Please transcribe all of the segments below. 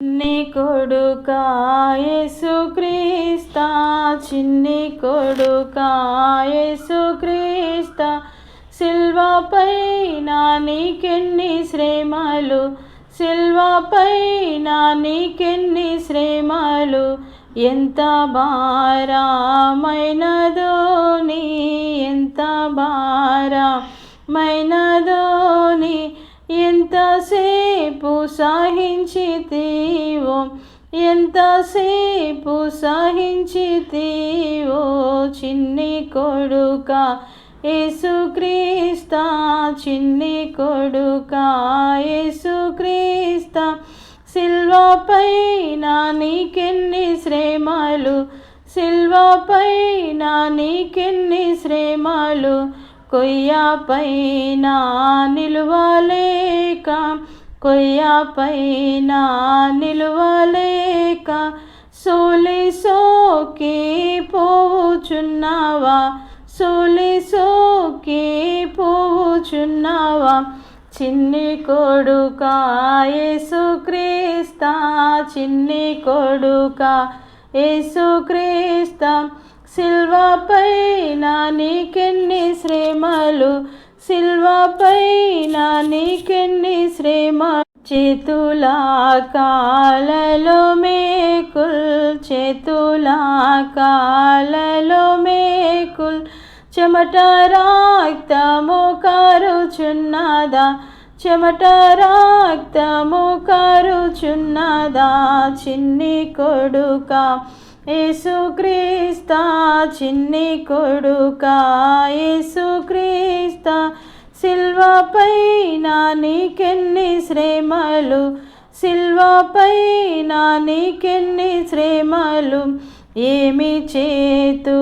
చిన్ని కొడుకాయేసుక్రీస్తా చిన్ని కొడుకా యేసుక్రీస్తా సిల్వపై నా నీకెన్ని శ్రమలు సిల్వపై నా నీకెన్ని శ్రమలు ఎంత భారమైనదో నీ ఎంత భారమైనదో నీ ఎంతసేపు సహించితీవో ఎంతసేపు సహించితివో చిన్ని కొడుక యేసుక్రీస్తా చిన్ని కొడుక యేసుక్రీస్తా. సిల్వపై నీకెన్ని శ్రమలు సిల్వపై నీకెన్ని శ్రమలు కొయ్యపైన నా నిలువలేక కొయ్యాపైన నా నిలువలేక సోలి సోకి పోవుచున్నావా? సోలి సోకి పోవుచున్నావా? చిన్ని కొడుక యేసుక్రీస్తా చిన్ని కొడుక యేసుక్రీస్తా సిల్వపై నా నీకెన్ని శ్రమలు సిల్వపై నీకెన్ని శ్రమ? చేతుల కాలలో మేకుల్ చేతుల కాలలో మేకుల్. చెమట రాక్తము కారుచున్నదా? చెమట రాక్తము కారుచున్నదా? చిన్ని కొడుక యేసుక్రీస్తా చిన్ని కొడుక యేసుక్రీస్తా సిల్వాపైన నీకెన్ని శ్రమలు? సిల్వాపైన నీకెన్ని శ్రమలు? ఏమి చేతు?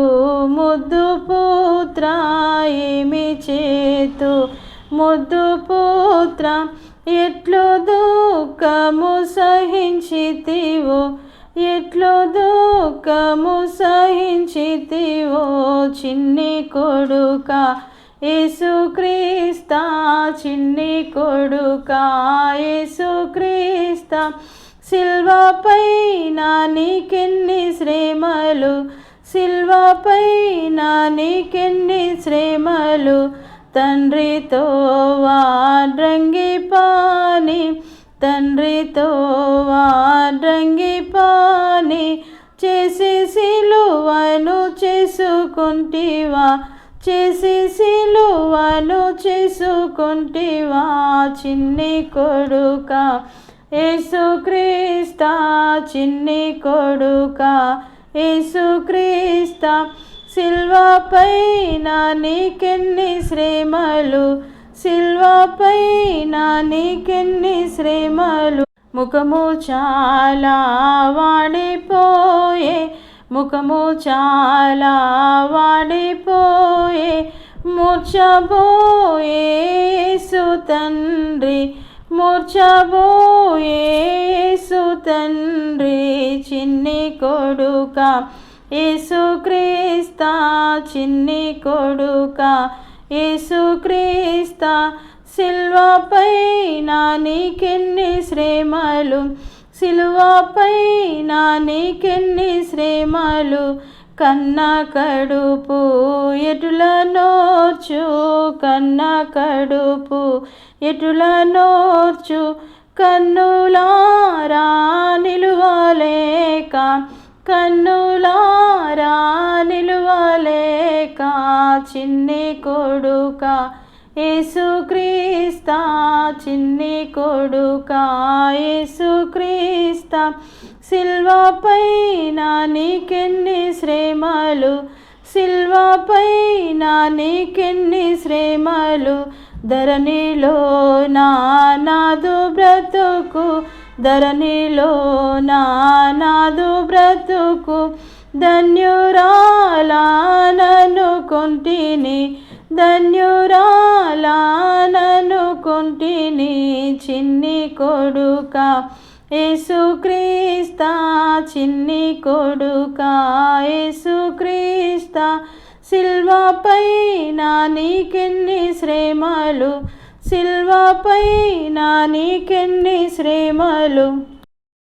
ముద్దు పుత్ర ఏమి చేతు? ముద్దు పుత్ర ఎట్లు దుఃఖము సహించితివో? ఎట్లు దుఃఖము సహించితివో? చిన్ని కొడుక యేసుక్రీస్తా చిన్ని కొడుక యేసుక్రీస్తా సిల్వపై నీకెన్ని శ్రమలు సిల్వపై నీకెన్ని శ్రమలు తండ్రితో వాడ్రంగి పాని తండ్రితో వాడ్రంగి పాని చేసి సిలువను చేసుకుంటివా? చేసి సిలువను చేసుకుంటివా చిన్ని కొడుక. యేసుక్రీస్తా చిన్ని కొడుక. యేసుక్రీస్తా సిల్వపై పైన నీకెన్ని శ్రమలు? సిల్వపై పైన నీకెన్ని శ్రమలు? ముఖము చాలా వాడిపో ముఖము చాలా వాడిపోయే మూర్చబోయే తండ్రి మూర్చబోయే తండ్రి చిన్ని కొడుక యేసుక్రీస్తా చిన్ని కొడుక యేసుక్రీస్తా సిల్వపై నా నీకెన్ని శ్రమలు సిలువపై నానికెన్ని శ్రమలు కన్న కడుపు ఎటుల నోర్చు కన్న కడుపు ఎటుల నోర్చు కన్నులారా నిలువలేక కన్నులారా నిలువలేక చిన్ని కొడుక యేసుక్రీస్తా చిన్ని కొడుక యేసుక్రీస్తా. సిల్వపైన నీకెన్ని శ్రమలు సిల్వపైన నీకెన్ని శ్రమలు. ధరణిలో నా నాదు బ్రతుకు ధరణిలో నా నాదు బ్రతుకు. ధన్యురాలనను కొంటిని ధన్యురాలనుకుంటిని చిన్ని కొడుక. యేసుక్రీస్తా చిన్ని కొడుక. యేసుక్రీస్తా సిల్వపై నీకెన్ని శ్రమలు? సిల్వపై నీకెన్ని శ్రమలు?